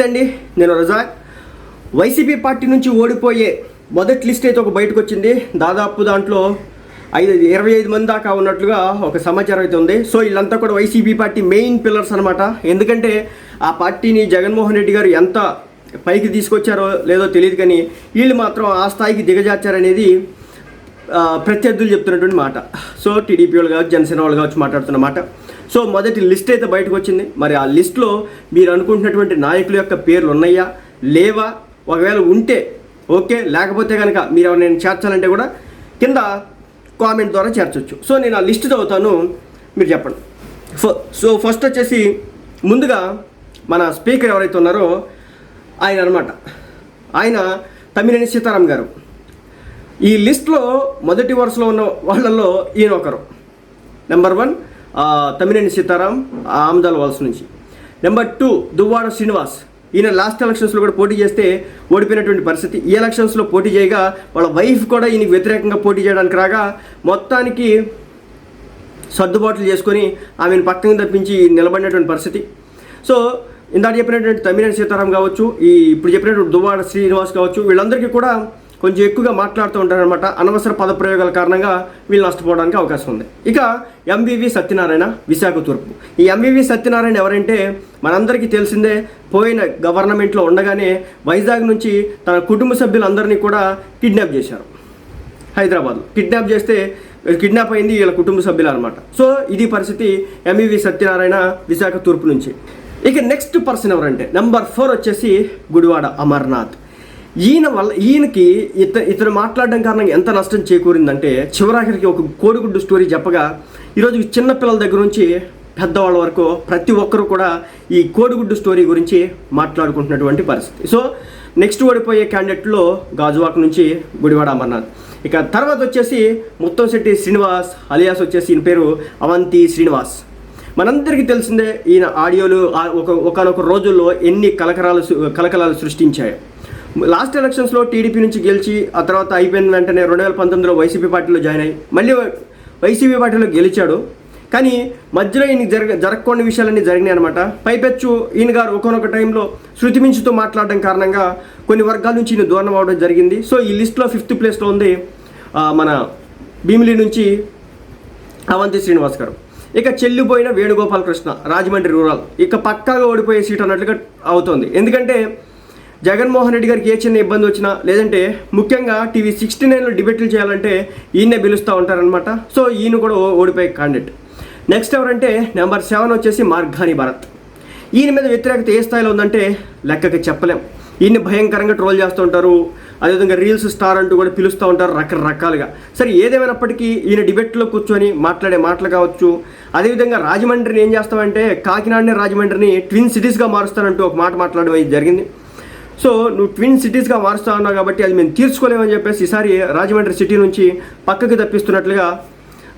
అండి నేను Razak YCP party నుంచి ఓడిపోయే మొదటి లిస్ట్ అయితే ఒక బయటకు వచ్చింది. దాదాపు దాంట్లో ఐదు ఇరవై ఐదు మంది దాకా ఉన్నట్లుగా ఒక సమాచారం అయితే ఉంది. సో వీళ్ళంతా కూడా వైసీపీ పార్టీ మెయిన్ పిల్లర్స్ అనమాట ఎందుకంటే ఆ పార్టీని జగన్మోహన్ రెడ్డి గారు ఎంత పైకి తీసుకొచ్చారో లేదో తెలియదు కానీ వీళ్ళు మాత్రం ఆ స్థాయికి దిగజార్చారనేది ప్రత్యర్థులు చెప్తున్నటువంటి మాట. సో టీడీపీ వాళ్ళు కావచ్చు జనసేన వాళ్ళు కావచ్చు మాట్లాడుతున్నమాట సో మొదటి లిస్ట్ అయితే బయటకు వచ్చింది. మరి ఆ లిస్ట్లో మీరు అనుకుంటున్నటువంటి నాయకుల యొక్క పేర్లు ఉన్నాయా? లేవా? ఒకవేళ ఉంటే ఓకే. లేకపోతే కనుక మీరు నేను చేర్చాలంటే కూడా కింద కామెంట్ ద్వారా చేర్చవచ్చు సో నేను ఆ లిస్ట్ చదువుతాను. మీరు చెప్పండి. ఫ- సో ఫస్ట్ వచ్చేసి ముందుగా మన స్పీకర్ ఎవరైతే ఉన్నారో ఆయన అనమాట ఆయన తమ్మినేని సీతారాం గారు. ఈ లిస్ట్లో మొదటి వరుసలో ఉన్న వాళ్ళల్లో ఈయన ఒకరు. నెంబర్ వన్ తమ్మినేని సీతారాం ఆ, ఆమదాల వలస నుంచి. Number two Duvvada Srinivas. ఈయన లాస్ట్ ఎలక్షన్స్లో కూడా పోటీ చేస్తే ఓడిపోయినటువంటి పరిస్థితి. ఈ ఎలక్షన్స్లో పోటీ చేయగా వాళ్ళ వైఫ్ కూడా ఈయనకి వ్యతిరేకంగా పోటీ చేయడానికి రాగా మొత్తానికి సర్దుబాట్లు చేసుకొని ఆమెను పక్కన తప్పించి నిలబడినటువంటి పరిస్థితి. సో ఇందాక చెప్పినటువంటి తమ్మినేని సీతారాం కావచ్చు ఈ ఇప్పుడు చెప్పినటువంటి దువ్వాడ శ్రీనివాస్ కావచ్చు వీళ్ళందరికీ కూడా కొంచెం ఎక్కువగా మాట్లాడుతూ ఉంటారనమాట అనవసర పదప్రయోగాల కారణంగా వీళ్ళు నష్టపోవడానికి అవకాశం ఉంది. ఇక ఎంవివి సత్యనారాయణ విశాఖ తూర్పు. ఈ ఎంవివి సత్యనారాయణ ఎవరంటే మనందరికీ తెలిసిందే పోయిన గవర్నమెంట్లో ఉండగానే వైజాగ్ నుంచి తన కుటుంబ సభ్యులందరినీ కూడా కిడ్నాప్ చేశారు. హైదరాబాద్లో. కిడ్నాప్ చేస్తే కిడ్నాప్ అయింది వీళ్ళ కుటుంబ సభ్యులు అనమాట సో ఇది పరిస్థితి ఎంఈవి సత్యనారాయణ విశాఖ తూర్పు నుంచి. ఇక నెక్స్ట్ పర్సన్ ఎవరంటే నెంబర్ ఫోర్ వచ్చేసి గుడివాడ అమర్నాథ్. ఈయన వల్ల ఈయనకి ఇత ఇతను మాట్లాడడం కారణంగా ఎంత నష్టం చేకూరిందంటే చివరాఖరికి ఒక కోడిగుడ్డు స్టోరీ చెప్పగా ఈరోజు చిన్నపిల్లల దగ్గర నుంచి పెద్దవాళ్ళ వరకు ప్రతి ఒక్కరు కూడా ఈ కోడిగుడ్డు స్టోరీ గురించి మాట్లాడుకుంటున్నటువంటి పరిస్థితి. సో నెక్స్ట్ ఓడిపోయే క్యాండిడేట్లో గాజువాక్ నుంచి గుడివాడ అమర్నాథ్. ఇక తర్వాత వచ్చేసి ముత్తంశెట్టి శ్రీనివాస్ అలియాస్ వచ్చేసి ఈయన పేరు అవంతి శ్రీనివాస్. మనందరికీ తెలిసిందే ఈయన ఆడియోలు ఒక ఒకనొక రోజుల్లో ఎన్ని కలకరాలు కలకలాలు సృష్టించాయి. లాస్ట్ ఎలక్షన్స్లో టీడీపీ నుంచి గెలిచి ఆ తర్వాత అయిపోయిన వెంటనే రెండు వేల పంతొమ్మిదిలో వైసీపీ పార్టీలో జాయిన్ అయ్యి మళ్ళీ వైసీపీ పార్టీలో గెలిచాడు. కానీ మధ్యలో ఈయన జరగ జరగకుండా విషయాలన్నీ జరిగినాయి అనమాట పైపెచ్చు ఈయన గారు ఒకనొక టైంలో శృతి మించుతూ మాట్లాడడం కారణంగా కొన్ని వర్గాల నుంచి ఈయన దూరం అవడం జరిగింది. సో ఈ లిస్ట్లో ఫిఫ్త్ ప్లేస్లో ఉంది మన భీమిలి నుంచి అవంతి శ్రీనివాస్ గారు. ఇక చెల్లిపోయిన వేణుగోపాలకృష్ణ రాజమండ్రి రూరల్. ఇక పక్కాగా ఓడిపోయే సీట్ అన్నట్లుగా అవుతోంది. ఎందుకంటే జగన్మోహన్ రెడ్డి గారికి ఏ చిన్న ఇబ్బంది వచ్చినా లేదంటే ముఖ్యంగా టీవీ సిక్స్టీ నైన్లో డిబేట్లు చేయాలంటే ఈయన్నే పిలుస్తూ ఉంటారనమాట సో ఈయన కూడా ఓ- ఓడిపోయే క్యాండిడేట్ నెక్స్ట్ ఎవరంటే నెంబర్ సెవెన్ వచ్చేసి మార్ఘాని భరత్. ఈయన మీద వ్యతిరేకత ఏ స్థాయిలో ఉందంటే లెక్కకి చెప్పలేం. ఈయన్ని భయంకరంగా ట్రోల్ చేస్తూ ఉంటారు. అదేవిధంగా రీల్స్ స్టార్ అంటూ కూడా పిలుస్తూ ఉంటారు రకరకాలుగా. సరే ఏదేమైనప్పటికీ ఈయన డిబేట్లో కూర్చొని మాట్లాడే మాటలు కావచ్చు. అదేవిధంగా రాజమండ్రిని ఏం చేస్తామంటే కాకినాడని రాజమండ్రిని ట్విన్ సిటీస్గా మారుస్తానంటూ ఒక మాట మాట్లాడడం జరిగింది. సో నువ్వు ట్విన్ సిటీస్గా మారుస్తా ఉన్నావు కాబట్టి అది మేము తీర్చుకోలేమని చెప్పేసి ఈసారి రాజమండ్రి సిటీ నుంచి పక్కకి తప్పిస్తున్నట్లుగా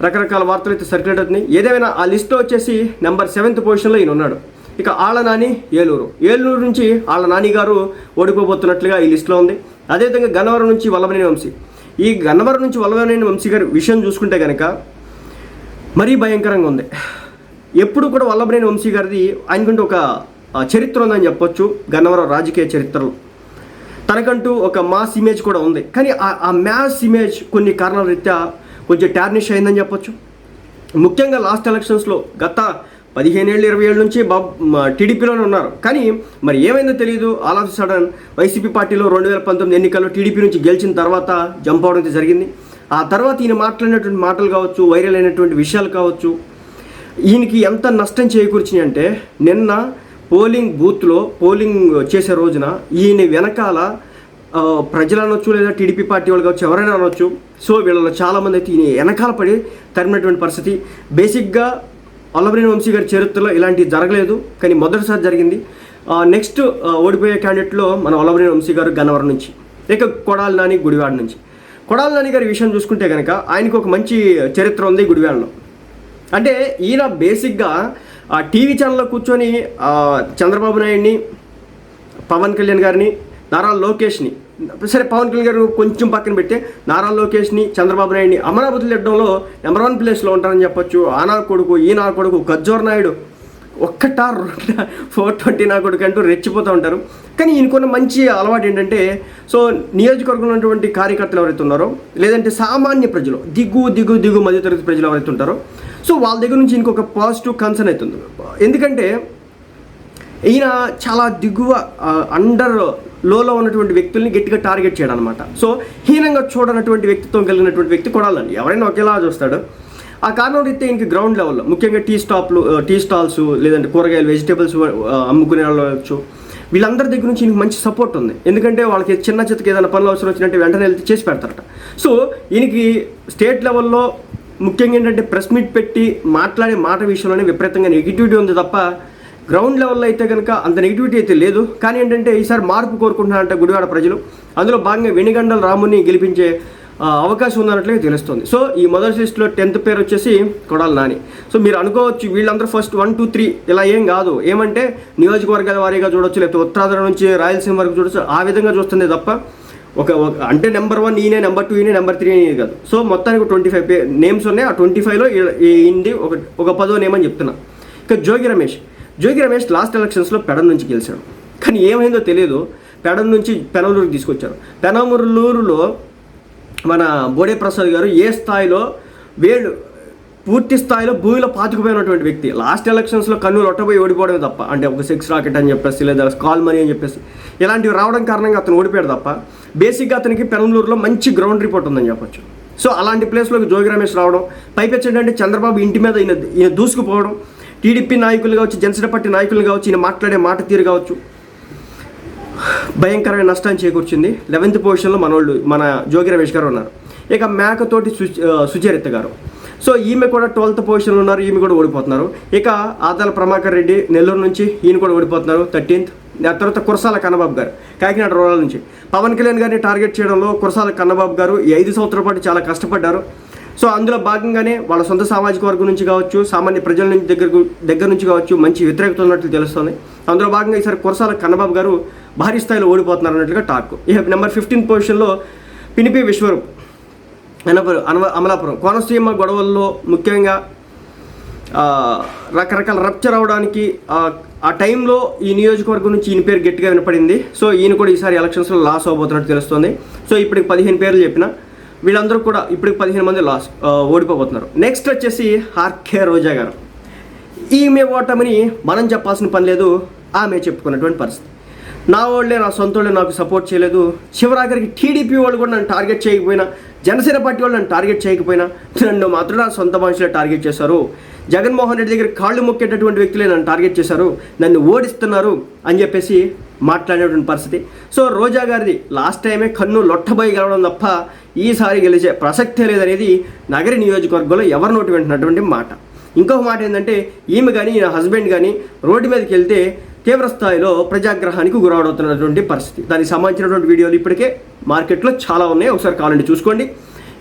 రకరకాల వార్తలు అయితే సర్క్యులేట్ అవుతున్నాయి. ఏదేమైనా ఆ లిస్ట్లో వచ్చేసి నెంబర్ సెవెంత్ పొజిషన్లో ఈయన ఉన్నాడు. ఇక ఆళ్ళ నాని ఏలూరు. ఏలూరు నుంచి ఆళ్ళ నాని గారు ఓడిపోబోతున్నట్లుగా ఈ లిస్ట్లో ఉంది. అదేవిధంగా గన్నవరం నుంచి వల్లభనేని వంశీ. ఈ గన్నవరం నుంచి వల్లభనేని వంశీ గారి విషయం చూసుకుంటే కనుక మరీ భయంకరంగా ఉంది. ఎప్పుడు కూడా వల్లభనేని వంశీ గారిది ఆయనకుంటే ఒక చరిత్ర ఉందని చెప్పొచ్చు గన్నవరం రాజకీయ చరిత్రలో. తనకంటూ ఒక మాస్ ఇమేజ్ కూడా ఉంది. కానీ ఆ- ఆ మ్యాస్ ఇమేజ్ కొన్ని కారణాల రీత్యా కొంచెం టార్నిష్ అయిందని చెప్పొచ్చు. ముఖ్యంగా లాస్ట్ ఎలక్షన్స్లో గత పదిహేను ఏళ్ళు ఇరవై ఏళ్ళ నుంచి బాబు టీడీపీలోనే ఉన్నారు. కానీ మరి ఏమైందో తెలియదు ఆల్ ఆఫ్ సడన్ వైసీపీ పార్టీలో రెండు వేల పంతొమ్మిది ఎన్నికల్లో టీడీపీ నుంచి గెలిచిన తర్వాత జంప్ అవడం జరిగింది. ఆ తర్వాత ఈయన మాట్లాడినటువంటి మాటలు కావచ్చు వైరల్ అయినటువంటి విషయాలు కావచ్చు ఈయనకి ఎంత నష్టం చేకూర్చినాయి అంటే నిన్న పోలింగ్ బూత్లో పోలింగ్ చేసే రోజున ఈయన వెనకాల ప్రజలు అనొచ్చు లేదా టీడీపీ పార్టీ వాళ్ళు కావచ్చు ఎవరైనా అనొచ్చు. సో వీళ్ళలో చాలామంది అయితే ఈయన వెనకాల పడి తరిమినటువంటి పరిస్థితి. బేసిక్గా వల్లభనేని వంశీ గారి చరిత్రలో ఇలాంటివి జరగలేదు. కానీ మొదటిసారి జరిగింది. నెక్స్ట్ ఓడిపోయే క్యాండిడేట్లో మన వల్లభనేని వంశీ గారు గన్నవరం నుంచి ఇక కొడాలి నాని గుడివాడ నుంచి. కొడాలి నాని గారి విషయం చూసుకుంటే కనుక ఆయనకు ఒక మంచి చరిత్ర ఉంది గుడివాడలో. అంటే ఈయన బేసిక్గా ఆ టీవీ ఛానల్లో కూర్చొని చంద్రబాబు నాయుడిని పవన్ కళ్యాణ్ గారిని నారా లోకేష్ని సరే పవన్ కళ్యాణ్ గారు కొంచెం పక్కన పెడితే నారా లోకేష్ని చంద్రబాబు నాయుడిని అమరావతి లెడ్డంలో నెంబర్ వన్ ప్లేస్లో ఉంటారని చెప్పొచ్చు. ఆనా కొడుకు ఈనా కొడుకు గజ్జోర్ నాయుడు. ఒక్కటా ఫోర్ ట్వంటీ నా కొడుకు అంటూ రెచ్చిపోతూ ఉంటారు. కానీ ఈయనకున్న మంచి అలవాటు ఏంటంటే సో నియోజకవర్గంలో ఉన్నటువంటి కార్యకర్తలు ఎవరైతే ఉన్నారో లేదంటే సామాన్య ప్రజలు దిగు దిగు దిగు మధ్యతరగతి ప్రజలు ఎవరైతే ఉంటారో సో వాళ్ళ దగ్గర నుంచి ఇంకొక పాజిటివ్ కన్సర్న్ అవుతుంది ఎందుకంటే ఈయన చాలా దిగువ అండర్ లోలో ఉన్నటువంటి వ్యక్తుల్ని గట్టిగా టార్గెట్ చేయడం అనమాట సో హీనంగా చూడనటువంటి వ్యక్తిత్వం కలిగినటువంటి వ్యక్తి కొడాలండి. ఎవరైనా ఒకేలా చూస్తాడు. ఆ కారణం రీత్యా ఇంక గ్రౌండ్ లెవెల్లో ముఖ్యంగా టీ స్టాప్లు టీ స్టాల్స్ లేదంటే కూరగాయలు వెజిటేబుల్స్ అమ్ముకునే వాళ్ళు వచ్చు వీళ్ళందరి దగ్గర నుంచి ఈయనకి మంచి సపోర్ట్ ఉంది. ఎందుకంటే వాళ్ళకి చిన్న చిత్తకి ఏదైనా పనులు అవసరం వచ్చినట్టు వెంటనే వెళ్తే చేసి పెడతారట. సో ఈయనకి స్టేట్ లెవెల్లో ముఖ్యంగా ఏంటంటే ప్రెస్ మీట్ పెట్టి మాట్లాడే మాట విషయంలోనే విపరీతంగా నెగిటివిటీ ఉంది తప్ప గ్రౌండ్ లెవెల్లో అయితే కనుక అంత నెగిటివిటీ అయితే లేదు. కానీ ఏంటంటే ఈసారి మార్పు కోరుకుంటున్నారంటే గుడివాడ ప్రజలు. అందులో భాగంగా వెనిగండల రాముని గెలిపించే అవకాశం ఉందన్నట్లుగా తెలుస్తుంది. సో ఈ మొదటి లిస్ట్లో టెన్త్ పేరు వచ్చేసి కొడాల నాని. సో మీరు అనుకోవచ్చు వీళ్ళందరూ ఫస్ట్ వన్ టూ త్రీ ఇలా ఏం కాదు. ఏమంటే నియోజకవర్గాల వారీగా చూడొచ్చు లేకపోతే ఉత్తరాంధ్ర నుంచి రాయలసీమ వరకు చూడొచ్చు ఆ విధంగా చూస్తుంది తప్ప ఒక అంటే నెంబర్ వన్ ఈయనే నెంబర్ టూ ఈయనే నెంబర్ త్రీ అనేది కాదు. సో మొత్తానికి ట్వంటీ ఫైవ్ నేమ్స్ ఉన్నాయి. ఆ ట్వంటీ ఫైవ్లో ఇంది ఒక ఒక పదో నేమ్ అని చెప్తున్నా. ఇక జోగి రమేష్. జోగి రమేష్ లాస్ట్ ఎలక్షన్స్లో పెడం నుంచి గెలిచాడు. కానీ ఏమైందో తెలియదు. పెడం నుంచి పెనమలూరుకి తీసుకొచ్చారు. పెనమలూరులో మన బోడే ప్రసాద్ గారు ఏ స్థాయిలో వేళ్ళు పూర్తి స్థాయిలో భూమిలో పాతుకుపోయినటువంటి వ్యక్తి. లాస్ట్ ఎలక్షన్స్లో కన్నులు ఒట్టబోయి ఓడిపోవడమే తప్ప అంటే ఒక సిక్స్ రాకెట్ అని చెప్పేసి లేదా కాల్ మనీ అని చెప్పేసి ఇలాంటివి రావడం కారణంగా అతను ఓడిపోయాడు తప్ప బేసిక్గా అతనికి పెనంలూరులో మంచి గ్రౌండ్ రిపోర్ట్ ఉందని చెప్పొచ్చు. సో అలాంటి ప్లేస్లోకి జోగి రమేష్ రావడం పైపెచ్చి చంద్రబాబు ఇంటి మీద ఈయన ఈయన దూసుకుపోవడం టీడీపీ నాయకులు కావచ్చు జనసేన పార్టీ నాయకులు కావచ్చు ఈయన మాట్లాడే మాట తీరు కావచ్చు భయంకరమైన నష్టాన్ని చేకూర్చింది. లెవెన్త్ పొజిషన్లో మనోళ్ళు మన జోగి రమేష్ గారు ఉన్నారు. ఇక మేకతోటి సు సుచరిత గారు. సో ఈమె కూడా ట్వెల్త్ పొజిషన్లో ఉన్నారు ఈమె కూడా ఓడిపోతున్నారు. ఇక ఆదాల ప్రభాకర్ రెడ్డి నెల్లూరు నుంచి ఈయన కూడా ఓడిపోతున్నారు థర్టీన్త్ ఆ తర్వాత కురసాల కన్నబాబు గారు కాకినాడ రూరల్ నుంచి. పవన్ కళ్యాణ్ గారిని టార్గెట్ చేయడంలో కురసాల కన్నబాబు గారు ఈ ఐదు సంవత్సరాల పాటు చాలా కష్టపడ్డారు. సో అందులో భాగంగానే వాళ్ళ సొంత సామాజిక వర్గం నుంచి కావచ్చు సామాన్య ప్రజల నుంచి దగ్గర దగ్గర నుంచి కావచ్చు మంచి వ్యతిరేకత ఉన్నట్లు తెలుస్తుంది. అందులో భాగంగా ఈసారి కురసాల కన్నబాబు గారు భారీ స్థాయిలో ఓడిపోతున్నారు అన్నట్లుగా టాక్. ఇక నెంబర్ ఫిఫ్టీన్ పొజిషన్లో పినిపి విశ్వరూప్ అనపురం అనవ అమలాపురం. కోనసీమ గొడవల్లో ముఖ్యంగా రకరకాల రప్చర్ అవడానికి ఆ, టైంలో ఈ నియోజకవర్గం నుంచి ఈయన పేరు గట్టిగా వినపడింది. సో ఈయన కూడా ఈసారి ఎలక్షన్స్లో లాస్ అవబోతున్నట్టు తెలుస్తుంది. సో ఇప్పటికి పదిహేను పేర్లు చెప్పిన వీళ్ళందరూ కూడా ఇప్పటికి పదిహేను మంది లాస్ ఓడిపోబోతున్నారు. నెక్స్ట్ వచ్చేసి ఆర్కే రోజా గారు. ఈమె ఓటమిని మనం చెప్పాల్సిన పని లేదు ఆమె చెప్పుకున్నటువంటి పరిస్థితి. నా వాళ్ళే నా సొంత వాళ్ళే నాకు సపోర్ట్ చేయలేదు. చివరాఖరికి టీడీపీ వాళ్ళు కూడా నన్ను టార్గెట్ చేయకపోయినా జనసేన పార్టీ వాళ్ళు నన్ను టార్గెట్ చేయకపోయినా నన్ను మాత్రం నా సొంత మనుషులే టార్గెట్ చేశారు. జగన్మోహన్ రెడ్డి దగ్గర కాళ్ళు మొక్కేటటువంటి వ్యక్తులే నన్ను టార్గెట్ చేశారు. నన్ను ఓడిస్తున్నారు అని చెప్పేసి మాట్లాడేటువంటి పరిస్థితి. సో రోజా గారిది లాస్ట్ టైమే కన్ను లొట్టబోయి గెలవడం తప్ప ఈసారి గెలిచే ప్రసక్తే లేదనేది నగరి నియోజకవర్గంలో ఎవరి నోటి వింటున్నటువంటి మాట. ఇంకొక మాట ఏంటంటే ఈమె కానీ ఈయన హస్బెండ్ కానీ రోడ్డు మీదకి వెళ్తే తీవ్ర స్థాయిలో ప్రజాగ్రహానికి గురవడుతున్నటువంటి పరిస్థితి. దానికి సంబంధించినటువంటి వీడియోలు ఇప్పటికే మార్కెట్లో చాలా ఉన్నాయి. ఒకసారి కావాలంటే చూసుకోండి.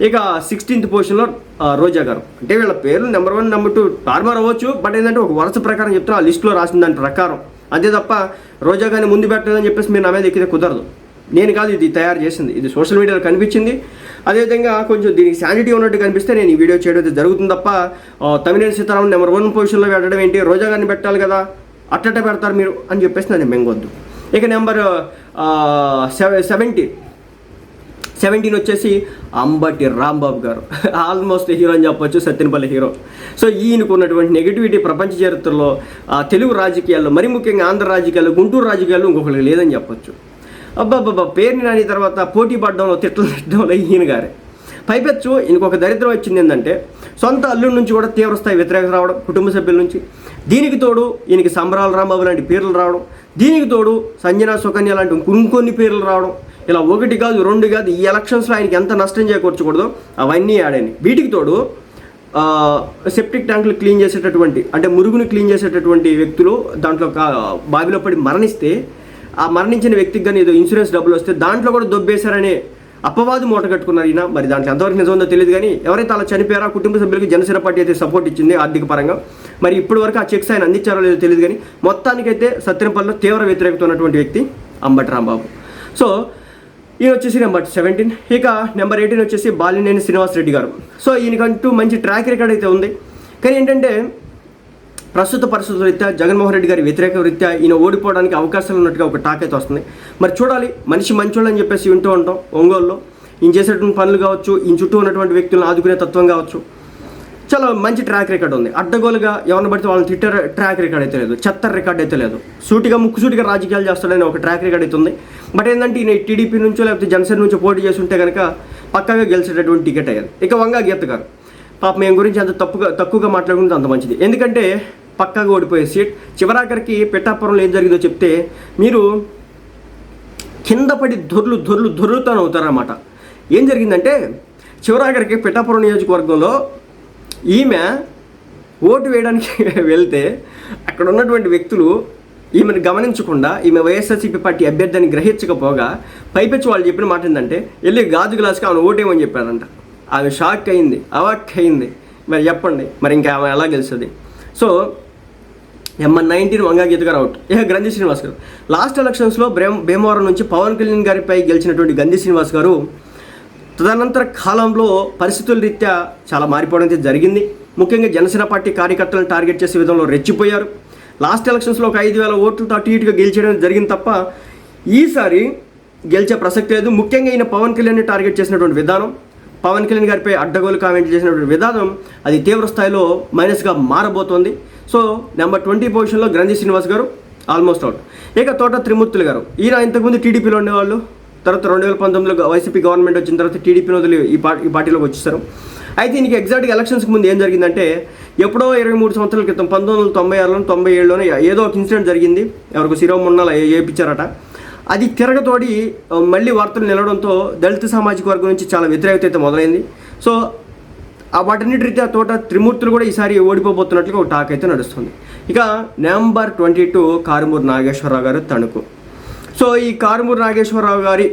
ఇక సిక్స్టీన్త్ పొజిషన్లో రోజా గారు. అంటే వీళ్ళ పేర్లు నెంబర్ వన్ నెంబర్ టూ టార్మర్ అవ్వచ్చు. బట్ ఏంటంటే ఒక వరుస ప్రకారం చెప్తున్నా ఆ లిస్టులో రాసిన దాని ప్రకారం. అంతే తప్ప రోజా గారిని ముందు పెట్టలేదని చెప్పేసి మీరు నా మీద ఎక్కితే కుదరదు. నేను కాదు ఇది తయారు చేసింది. ఇది సోషల్ మీడియాలో కనిపించింది. అదేవిధంగా కొంచెం దీనికి శానిటీ ఉన్నట్టు కనిపిస్తే నేను ఈ వీడియో చేయడం జరుగుతుంది తప్ప తమిళనాడు సీతారామన్ నెంబర్ వన్ పొజిషన్లో పెట్టడం ఏంటి? రోజా గారిని పెట్టాలి కదా. అట్టట పెడతారు మీరు అని చెప్పేసి నన్ను మెంగొద్దు ఇక నెంబర్ సెవెంటీ. సెవెంటీన్ వచ్చేసి అంబటి రాంబాబు గారు. ఆల్మోస్ట్ హీరో అని చెప్పొచ్చు సత్యనపల్లి హీరో. సో ఈయనకు ఉన్నటువంటి నెగిటివిటీ ప్రపంచ చరిత్రలో తెలుగు రాజకీయాల్లో మరి ముఖ్యంగా ఆంధ్ర రాజకీయాల్లో గుంటూరు రాజకీయాల్లో ఇంకొకరికి లేదని చెప్పొచ్చు. అబ్బాబ్బా పేరుని నాని తర్వాత పోటీ పడడంలో తిట్టలు తిట్టడంలో ఈయన గారే. పైపెచ్చు ఇంకొక దరిద్రం వచ్చింది ఏంటంటే సొంత అల్లుడి నుంచి కూడా తీవ్రస్థాయి వ్యతిరేకత రావడం కుటుంబ సభ్యుల నుంచి. దీనికి తోడు ఈయనకి సంబరాల రాంబాబు లాంటి పేర్లు రావడం. దీనికి తోడు సంజన సుకన్య లాంటి ఇంకొన్ని పేర్లు రావడం. ఇలా ఒకటి కాదు రెండు కాదు ఈ ఎలక్షన్స్లో ఆయనకి ఎంత నష్టం చేకూర్చకూడదు అవన్నీ ఆడాయి వీటికి తోడు సెప్టిక్ ట్యాంకులు క్లీన్ చేసేటటువంటి అంటే మురుగుని క్లీన్ చేసేటటువంటి వ్యక్తులు దాంట్లో బావిలో పడి మరణిస్తే ఆ మరణించిన వ్యక్తికి కానీ ఏదో ఇన్సూరెన్స్ డబ్బులు వస్తే దాంట్లో కూడా దొబ్బేశారనే అప్పవాదు మూట కట్టుకున్నారు ఈయన. మరి దాంట్లో ఎంతవరకు నిజం తెలియదు కానీ ఎవరైతే అలా చనిపోయారో కుటుంబ సభ్యులకు జనసేన పార్టీ అయితే సపోర్ట్ ఇచ్చింది ఆర్థిక పరంగా. మరి ఇప్పటి వరకు ఆ చెక్స్ ఆయన అందించారో లేదో తెలియదు కానీ మొత్తానికైతే సత్యంపల్లిలో తీవ్ర వ్యతిరేకత ఉన్నటువంటి వ్యక్తి అంబటి రాంబాబు. సో ఈయన వచ్చేసి నెంబర్ సెవెంటీన్ ఇక నెంబర్ ఎయిటీన్ వచ్చేసి బాలినేని శ్రీనివాస్ రెడ్డి గారు. సో ఈయనకంటూ మంచి ట్రాక్ రికార్డ్ అయితే ఉంది. కానీ ఏంటంటే ప్రస్తుత పరిస్థితుల రీత్యా జగన్మోహన్ రెడ్డి గారి వ్యతిరేక రీత్యా ఈయన ఓడిపోవడానికి అవకాశాలు ఉన్నట్టుగా ఒక టాక్ అయితే వస్తుంది. మరి చూడాలి మనిషి మంచోళ్ళు అని చెప్పేసి వింటూ ఉంటాం ఒంగోలులో. ఈయన చేసేటువంటి పనులు కావచ్చు ఈయన చుట్టూ ఉన్నటువంటి వ్యక్తులను ఆదుకునే తత్వం కావచ్చు. చాలా మంచి ట్రాక్ రికార్డ్ ఉంది. అడ్డగోలుగా ఎవరిని పడితే వాళ్ళని తిట్టర్ ట్రాక్ రికార్డ్ అయితే లేదు. చెత్త రికార్డ్ అయితే లేదు. సూటిగా ముక్కుసూటిగా రాజకీయాలు చేస్తాడని ఒక ట్రాక్ రికార్డ్ అయితే ఉంది. బట్ ఏంటంటే ఈయన టీడీపీ నుంచో లేకపోతే జనసేన నుంచో పోటీ చేసి ఉంటే కనుక పక్కాగా గెలిచేటటువంటి టికెట్ అయ్యారు ఇక వంగా గీత గారు. పాప మేము గురించి అంత తప్పుగా తక్కువగా మాట్లాడుకుంటే అంత మంచిది. ఎందుకంటే పక్కగా ఓడిపోయే సీట్. చివరాఖరికి పిఠాపురంలో ఏం జరిగిందో చెప్తే మీరు కింద పడి దొర్లు దొర్లు దొర్లుతాను అవుతారన్నమాట. ఏం జరిగిందంటే చివరాఖరికి పిఠాపురం నియోజకవర్గంలో ఈమె ఓటు వేయడానికి వెళ్తే అక్కడ ఉన్నటువంటి వ్యక్తులు ఈమెను గమనించకుండా ఈమె వైఎస్ఆర్సీపీ పార్టీ అభ్యర్థిని గ్రహించకపోగా పైపెచ్చి వాళ్ళు చెప్పిన మాట ఏంటంటే వెళ్ళి గాజు గ్లాస్కి ఆమె ఓటేమని చెప్పారంట. ఆమె షాక్ అయింది అవాక్ అయింది. మరి చెప్పండి మరి ఇంకా ఆమె ఎలా గెలుస్తుంది? సో ఎంఎన్ నైన్టీన్ వంగా గీత గారు అవుట్. ఇక గంధి శ్రీనివాస్ గారు. లాస్ట్ ఎలక్షన్స్లో బ్రేమ్ భీమవరం నుంచి పవన్ కళ్యాణ్ గారిపై గెలిచినటువంటి గంధి శ్రీనివాస్ గారు తదనంతర కాలంలో పరిస్థితుల రీత్యా చాలా మారిపోవడం అయితే జరిగింది. ముఖ్యంగా జనసేన పార్టీ కార్యకర్తలను టార్గెట్ చేసే విధంలో రెచ్చిపోయారు. లాస్ట్ ఎలక్షన్స్లో ఒక ఐదు వేల ఓట్లతో అటు ఇటుగా గెలిచేయడం జరిగింది తప్ప ఈసారి గెలిచే ప్రసక్తి లేదు. ముఖ్యంగా ఈయన పవన్ కళ్యాణ్ని టార్గెట్ చేసినటువంటి విధానం పవన్ కళ్యాణ్ గారిపై అడ్డగోలు కామెంట్లు చేసినటువంటి విధానం అది తీవ్ర స్థాయిలో మైనస్గా మారబోతోంది. సో నెంబర్ ట్వంటీ పొజిషన్లో గ్రంథి శ్రీనివాస్ గారు ఆల్మోస్ట్ అవుట్. ఇక తోట త్రిమూర్తులు గారు. ఈయన ఇంతకుముందు టీడీపీలో ఉండేవాళ్ళు తర్వాత రెండు వేల పంతొమ్మిదిలో వైసీపీ గవర్నమెంట్ వచ్చిన తర్వాత టీడీపీ వదిలి ఈ పార్టీ ఈ పార్టీలోకి వచ్చేసారు. అయితే దీనికి ఎగ్జాక్ట్గా ఎలక్షన్స్కి ముందు ఏం జరిగిందంటే ఎప్పుడో ఇరవై మూడు సంవత్సరాల క్రితం పంతొమ్మిది వందల తొంభై ఆరులో తొంభై ఏడులోనే ఏదో ఒక ఇన్సిడెంట్ జరిగింది. ఎవరికి శిరోమున్నాల వేయించారట అది తిరగతోడి మళ్ళీ వార్తలు నిలవడంతో దళిత సామాజిక వర్గం నుంచి చాలా వ్యతిరేకత అయితే మొదలైంది. సో ఆ వాటన్నిటి రీత్యా తోట త్రిమూర్తులు కూడా ఈసారి ఓడిపోబోతున్నట్లుగా ఒక టాక్ అయితే నడుస్తుంది. ఇక November twenty two Karumuru Nageswara Rao గారు తణుకు. సో ఈ కారుమూరు నాగేశ్వరరావు గారి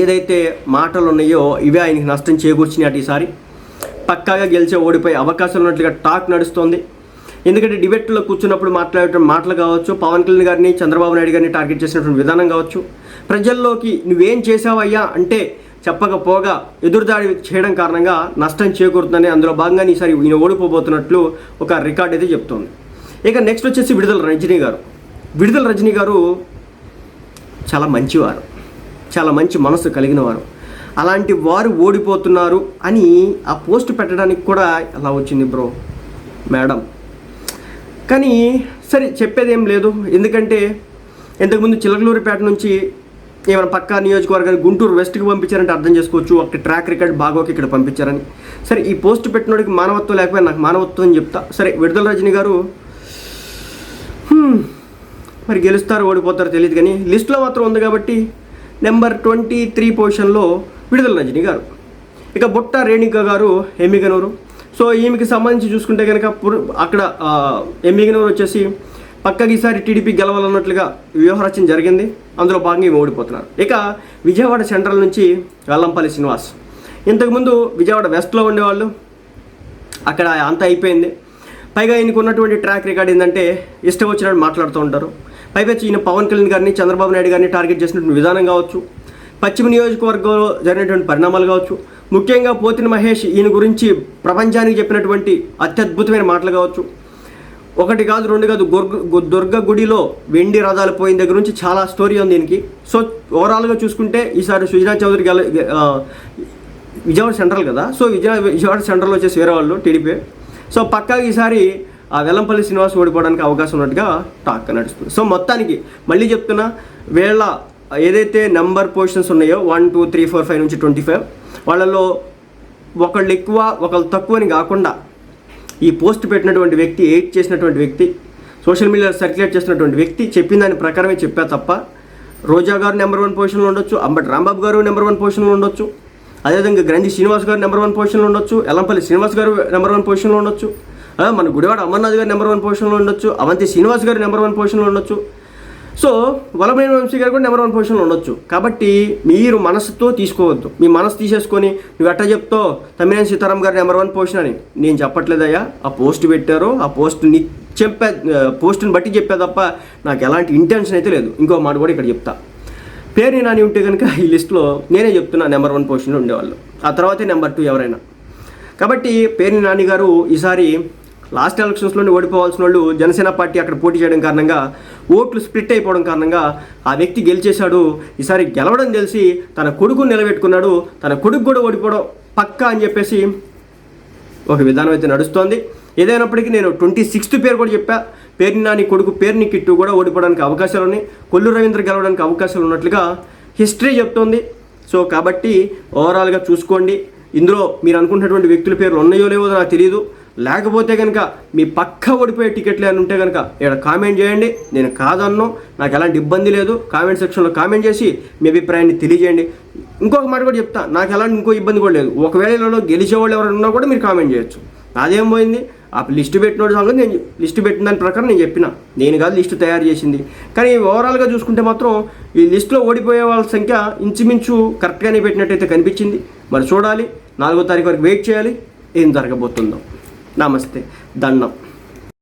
ఏదైతే మాటలు ఉన్నాయో ఇవే ఆయనకి నష్టం చేకూర్చినట్టు ఈసారి. పక్కాగా గెలిచే ఓడిపోయే అవకాశాలు ఉన్నట్లుగా టాక్ నడుస్తోంది. ఎందుకంటే డిబేట్లో కూర్చున్నప్పుడు మాట్లాడే మాటలు కావచ్చు పవన్ కళ్యాణ్ గారిని చంద్రబాబు నాయుడు గారిని టార్గెట్ చేసినటువంటి విధానం కావచ్చు. ప్రజల్లోకి నువ్వేం చేసావయ్యా అంటే చెప్పకపోగా ఎదురుదాడి చేయడం కారణంగా నష్టం చేకూరుతుందని అందులో భాగంగా ఈసారి ఈయన ఓడిపోబోతున్నట్లు ఒక రికార్డ్ అయితే చెప్తోంది. ఇక నెక్స్ట్ వచ్చేసి విడుదల రజనీ గారు. విడుదల రజనీ గారు చాలా మంచివారు. చాలా మంచి మనసు కలిగిన వారు అలాంటి వారు ఓడిపోతున్నారు అని ఆ పోస్ట్ పెట్టడానికి కూడా ఎలా వచ్చింది బ్రో మేడం. కానీ సరే చెప్పేదేం లేదు. ఎందుకంటే ఇంతకుముందు చిలకలూరిపేట నుంచి ఏమైనా పక్కా నియోజకవర్గాన్ని గుంటూరు వెస్ట్కి పంపించారంటే అర్థం చేసుకోవచ్చు. ఒక ట్రాక్ రికార్డ్ బాగోకి ఇక్కడ పంపించారని. సరే ఈ పోస్ట్ పెట్టినోడికి మానవత్వం లేకపోయినా నాకు మానవత్వం అని చెప్తా. సరే విడుదల రజని గారు మరి గెలుస్తారు ఓడిపోతారో తెలియదు కానీ లిస్ట్లో మాత్రం ఉంది కాబట్టి నెంబర్ ట్వంటీ త్రీ పొజిషన్లో విడుదల రజని గారు. ఇక బుట్ట రేణుక గారు ఎమ్మిగనూరు. సో ఈమెకి సంబంధించి చూసుకుంటే కనుక పురు- అక్కడ ఎమ్మిగనూరు వచ్చేసి పక్కకి ఈసారి టీడీపీ గెలవాలన్నట్లుగా వ్యూహరచన జరిగింది. అందులో భాగంగా ఓడిపోతున్నారు. ఇక విజయవాడ సెంట్రల్ నుంచి వెల్లంపల్లి శ్రీనివాస్. ఇంతకుముందు విజయవాడ వెస్ట్లో ఉండేవాళ్ళు. అక్కడ అంతా అయిపోయింది. పైగా ఈయనకు ఉన్నటువంటి ట్రాక్ రికార్డ్ ఏంటంటే ఇష్టం వచ్చినట్టు మాట్లాడుతూ ఉంటారు. పైపెచ్చి ఈయన పవన్ కళ్యాణ్ గారిని చంద్రబాబు నాయుడు గారిని టార్గెట్ చేసినటువంటి విధానం కావచ్చు. పశ్చిమ నియోజకవర్గంలో జరిగినటువంటి పరిణామాలు కావచ్చు. ముఖ్యంగా పోతిన మహేష్ ఈయన గురించి ప్రపంచానికి చెప్పినటువంటి అత్యద్భుతమైన మాటలు కావచ్చు. ఒకటి కాదు రెండు కాదు దుర్గ గుడిలో వెండి రథాలు పోయిన దగ్గర నుంచి చాలా స్టోరీ ఉంది దీనికి. సో ఓవరాల్గా చూసుకుంటే ఈసారి సుజనా చౌదరి గెల విజయవాడ సెంట్రల్ కదా. సో విజయ విజయవాడ సెంట్రల్ వచ్చేసి వేరే వాళ్ళు టీడీపీ. సో పక్కా ఈసారి ఆ వెల్లంపల్లి శ్రీనివాస్ ఓడిపోవడానికి అవకాశం ఉన్నట్టుగా టాక్ నడుస్తుంది. సో మొత్తానికి మళ్ళీ చెప్తున్నా వీళ్ళ ఏదైతే నెంబర్ పొజిషన్స్ ఉన్నాయో one two three four five నుంచి ట్వంటీ ఫైవ్ వాళ్ళలో ఒకళ్ళు ఎక్కువ ఒకళ్ళు తక్కువ అని కాకుండా ఈ పోస్ట్ పెట్టినటువంటి వ్యక్తి ఎయిట్ చేసినటువంటి వ్యక్తి సోషల్ మీడియాలో సర్క్యులేట్ చేసినటువంటి వ్యక్తి చెప్పిన దాని ప్రకారమే చెప్పా తప్ప రోజా గారు నెంబర్ వన్ పొజిషన్లో ఉండొచ్చు అంబటి రాంబాబు గారు నెంబర్ వన్ పొజిషన్లో ఉండొచ్చు అదేవిధంగా గ్రంథి శ్రీనివాస్ గారు నెంబర్ వన్ పొజిషన్లో ఉండొచ్చు ఎల్లంపల్లి శ్రీనివాస్ గారు నెంబర్ వన్ పొజిషన్లో ఉండొచ్చు మన గుడివాడ అమర్నాథ్ గారు నెంబర్ వన్ పొజిషన్లో ఉండొచ్చు అవంతి శ్రీనివాస్ గారు నెంబర్ వన్ పొజిషన్లో ఉండొచ్చు సో వలమైన వంశీ గారు కూడా నెంబర్ వన్ పొజిషన్లో ఉండొచ్చు. కాబట్టి మీరు మనసుతో తీసుకోవద్దు. మీ మనసు తీసేసుకొని నువ్వు ఎట్లా చెప్తావు? తమ్మినేని సీతారాం గారు నెంబర్ వన్ పొజిషన్ అని. నేను చెప్పట్లేదయ్యా. ఆ పోస్ట్ పెట్టారు. ఆ పోస్ట్ని చెప్పే పోస్ట్ని బట్టి చెప్పే తప్ప నాకు ఎలాంటి ఇంటెన్షన్ అయితే లేదు. ఇంకో మాట కూడా ఇక్కడ చెప్తా. పేరు నాని ఉంటే కనుక ఈ లిస్ట్లో నేనే చెప్తున్నా నెంబర్ వన్ పొజిషన్లో ఉండేవాళ్ళు. ఆ తర్వాతే నెంబర్ టూ ఎవరైనా. కాబట్టి పేరు నాని గారు ఈసారి లాస్ట్ ఎలక్షన్స్లోనే ఓడిపోవాల్సిన వాళ్ళు జనసేన పార్టీ అక్కడ పోటీ చేయడం కారణంగా ఓట్లు స్ప్లిట్ అయిపోవడం కారణంగా ఆ వ్యక్తి గెలిచేశాడు. ఈసారి గెలవడం తెలిసి తన కొడుకు నిలబెట్టుకున్నాడు. తన కొడుకు కూడా ఓడిపోవడం పక్కా అని చెప్పేసి ఒక విధానం అయితే నడుస్తోంది. ఏదైనప్పటికీ నేను ట్వంటీ సిక్స్త్ పేరు కూడా చెప్పా. పేరుని నాని కొడుకు పేరుని కిట్టు కూడా ఓడిపోవడానికి అవకాశాలు ఉన్నాయి. కొల్లు రవీంద్ర గెలవడానికి అవకాశాలు ఉన్నట్లుగా హిస్టరీ చెప్తోంది. సో కాబట్టి ఓవరాల్గా చూసుకోండి. ఇందులో మీరు అనుకుంటున్నటువంటి వ్యక్తుల పేర్లు ఉన్నాయో లేవో నాకు తెలియదు లేకపోతే కనుక మీ పక్క ఓడిపోయే టికెట్లు అని ఉంటే కనుక ఇక్కడ కామెంట్ చేయండి. నేను కాదన్నో. నాకు ఎలాంటి ఇబ్బంది లేదు. కామెంట్ సెక్షన్లో కామెంట్ చేసి మీ అభిప్రాయాన్ని తెలియజేయండి. ఇంకొక మాట కూడా చెప్తా. నాకు ఎలాంటి ఇంకో ఇబ్బంది కూడా లేదు. ఒకవేళ ఇలాలో గెలిచే వాళ్ళు ఎవరైనా ఉన్నా కూడా మీరు కామెంట్ చేయొచ్చు. నాదేం పోయింది? ఆ లిస్టు పెట్టినోడు సంగతి నేను లిస్టు పెట్టిన దాని ప్రకారం నేను చెప్పిన. నేను కాదు లిస్టు తయారు చేసింది. కానీ ఓవరాల్గా చూసుకుంటే మాత్రం ఈ లిస్ట్లో ఓడిపోయే వాళ్ళ సంఖ్య ఇంచుమించు కరెక్ట్గానే పెట్టినట్టయితే కనిపించింది. మరి చూడాలి. నాలుగో తారీఖు వరకు వెయిట్ చేయాలి. ఏం జరగబోతుందో. నమస్తే. దండం